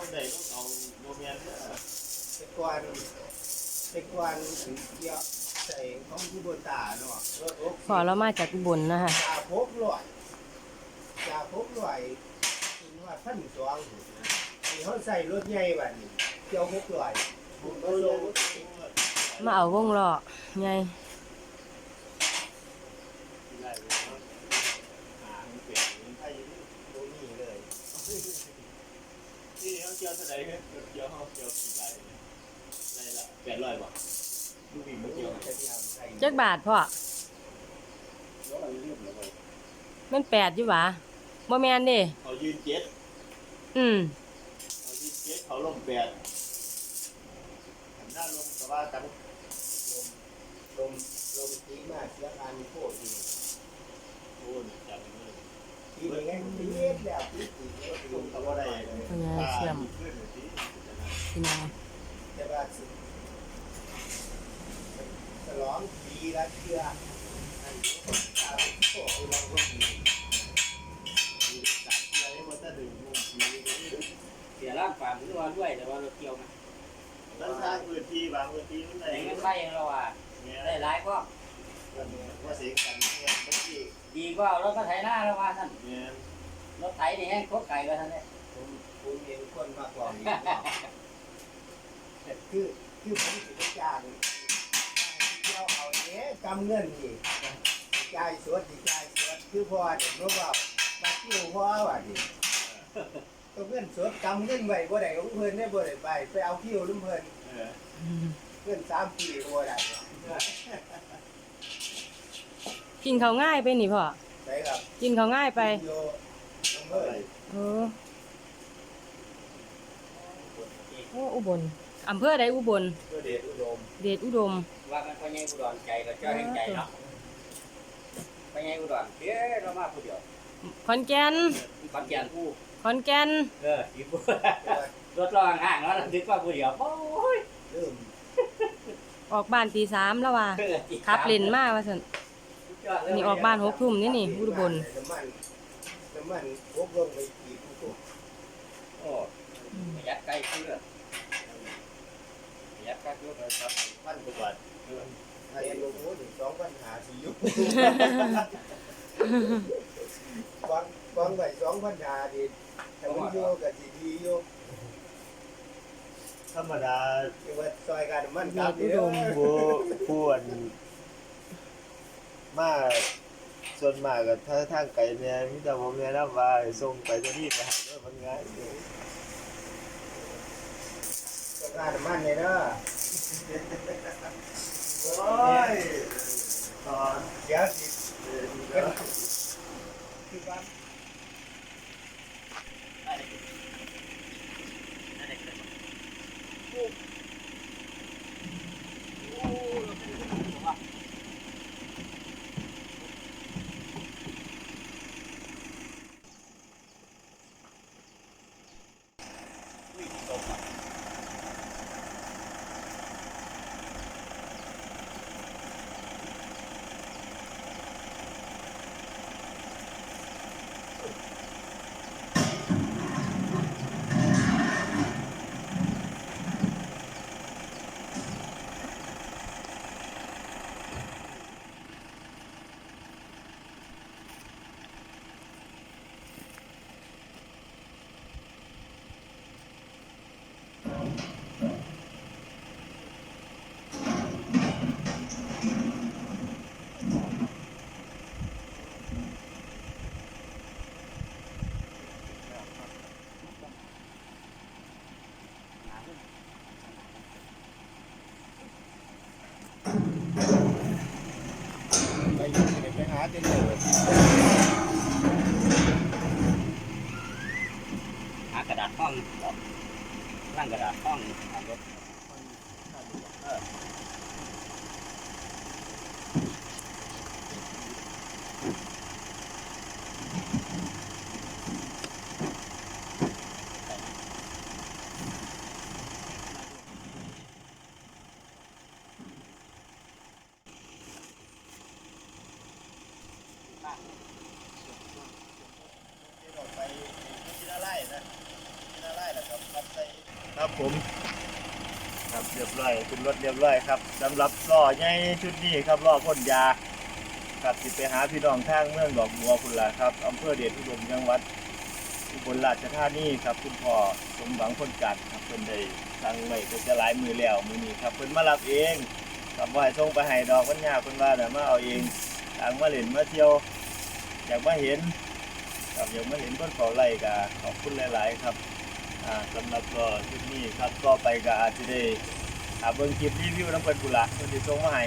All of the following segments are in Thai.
ต้องไต้องเอาโมเมนต์แต่ก่นแต่ก่นถึงเยอใส่ของอุบลตาเนาะพอเรามาจากอุบลนะคะจาพบลอยจาพบลอยถึงว่าท่านสองมีเขาใส่รถใหญ่บันี้เจ้าพบลอยมาเอาวงหล่อไง นี่เขาเกี่ยวเท่าไหร่เนี่ยเกี่ยวเขาเกี่ยวกี่ใบเนี่ยได้ละแปดร้อยบ่ลูกบินมาเกี่ยวจะพยายามใส่จักบาทพ่อแล้วเราเรียบแล้วก็แมันแปดอยู่หวะบ่แมนเด้เขายืนเจ็ดอืมเขายืนเจ็ดเขาลงแปดหันหน้าลงแต่ว่าตั้งลมลมลมตีมาเสียการโคตรดีโอ้ยจังเลยทีนี้ไงตีเล็ดแล้วตีตีเล็ดลงก็บ่ได้ พญาเชื่อมขึ้นสิพี่น้องแต่ว่าสิฉลองปีละเทื่ออันนี้ก็ตามโอ้เราก็มีมีสามเกียร์ให้มันจะดึงมุมมีเสียร่างฝ่ามือว่าด้วยแต่ว่าเราเกี่ยวไหมมันสร้างพื้นที่บางพื้นที่มันไหนแต่เงินไล่เราอะเนี่ยได้หลายก็ว่าเสียงกันเนี่ยเมื่อกี้ดีกว่ารถมาไถหน้าเราว่าท่านเนี่ยรถไถนี่แห้งโคตรไก่ก็ท่านเนี่ย ผมผมเห็นคนมากกว่านี้แต่คือคือผมสิไปจ้างเที่ยวเอาเนี้ยกำเงินนี่จ่ายสดสิจ่ายสดคือพอเด็กรู้ว่ามาคิวพ่อว่าดิก็เงินสดกำเงินไว้บ่ได้ก็เพิ่นได้บ่ได้ไปไปเอาคิวลืมเพิ่นเออเงินสามปีก็บ่ได้กินเขาวง่ายไปนี่พ่อใช่ครับกินเขาวง่ายไปโยน้ำเท่าเพิ่ไหร่นเออ โอ้อุบลอำเภอใดอุบล เพื่อเดชอุดม เดชอุดม ว่ามันพญายอุดรใจก็เจ้าแห่งใจเนาะพญายอุดรเด้อเรามาผู้เดียวขอนแก่นขอนแก่นผู้ขอนแก่นเอออีผู้รถรอห่างๆแล้วนึกว่าผู้เดียวโอ้ยเริ่มออกบ้านตีสามแล้วว่าเอออีขับเล่นมาว่าซั่นสุดยอดเลยนี่ออกบ้านหกทุ่มนี่นี่อุบลน้ำมันน้ำมันพกลงไปกี่ผู้โอ้ประหยัดไก่เพื่อ ประหยัดไก่เพื่ครับพันกว่าบาทถ้าเรียนลงโอ้ถึงสองปัญหาสิอยุวางวางไว้สองปัญหาดิแต่มันโยกับสิดีโยธรรมดาคือว่าซอยการมันกลับเดชอุดมผู้ผู้อันมาส่วนมากก็ถ้าทางไกลเนี่ยมีแต่ผมแนะนำว่าส่งไปตัวนี้ไปหาด้วยมันง่าย อยู่ซอยการมันเลยเด้อโอ้ยตอนเดี๋ยวสิเดือนเป็นาเต็มเจอหากระดาษห้องร่างกระดาษห้องเอารถไปที่น่าไล่นะที่น่าไล่แหละครับครับไปครับผม ครับเรียบร้อยขึ้นรถเรียบร้อยครับสำหรับล้อใหญ่ชุดนี้ครับล้อพ่นยาครับสิไปหาพี่น้องทางเมืองดอกบัวพุ่นล่ะครับอำเภอเดชอุดมจังหวัดอุบลราชธานีครับคุณพ่อสมหวังคนจัดครับเพิ่นได้สั่งไว้ก็จะหลายมือแล้วมือนี้ครับเพิ่นมารับเองครับว่าให้ส่งไปให้ดอกมันยาเพิ่นว่าน่ะมาเอาเองทางมาเล่นมาเที่ยว อยากมาเห็นครับอยากมาเห็นคนเฝ้าไร่ก็ขอบคุณหลาย ๆ ครับอ่าสำหรับก็ชุดนี้ครับก็ไปก็อาจจะได้หาเบิ่งคลิปรีวิวน้ำเพิ่นกุละเพิ่นสิส่งมาให้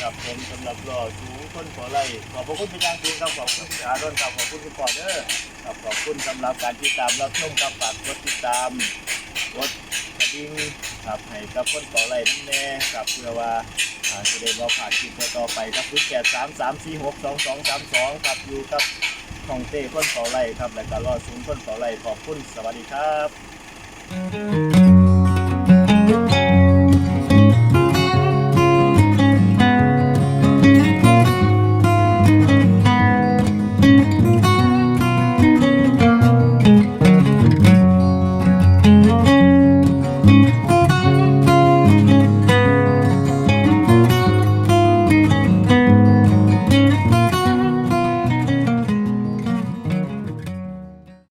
ครับผมสำหรับรอสูงคนขอไล่ขอบพระคุณเป็นอย่างสูงครับขอบคุณพี่อาดนครับขอบคุณคุณพ่อเด้อครับขอบคุณสำหรับการติดตามรับชมครับฝากกดติดตามกดกระ ดิ่งครับให้กับคนขอไล่นี่แน่ครับเพื่อว่าอ่าจะได้บ่ผ่านคลิปต่อไปครับ0 8 3 3 4 6 2 2 3 2ครับอยู่กับของเต้คนต่อไล่ครับและก็รอสูงคนต่อไล่ขอบคุณสวัสดีครับ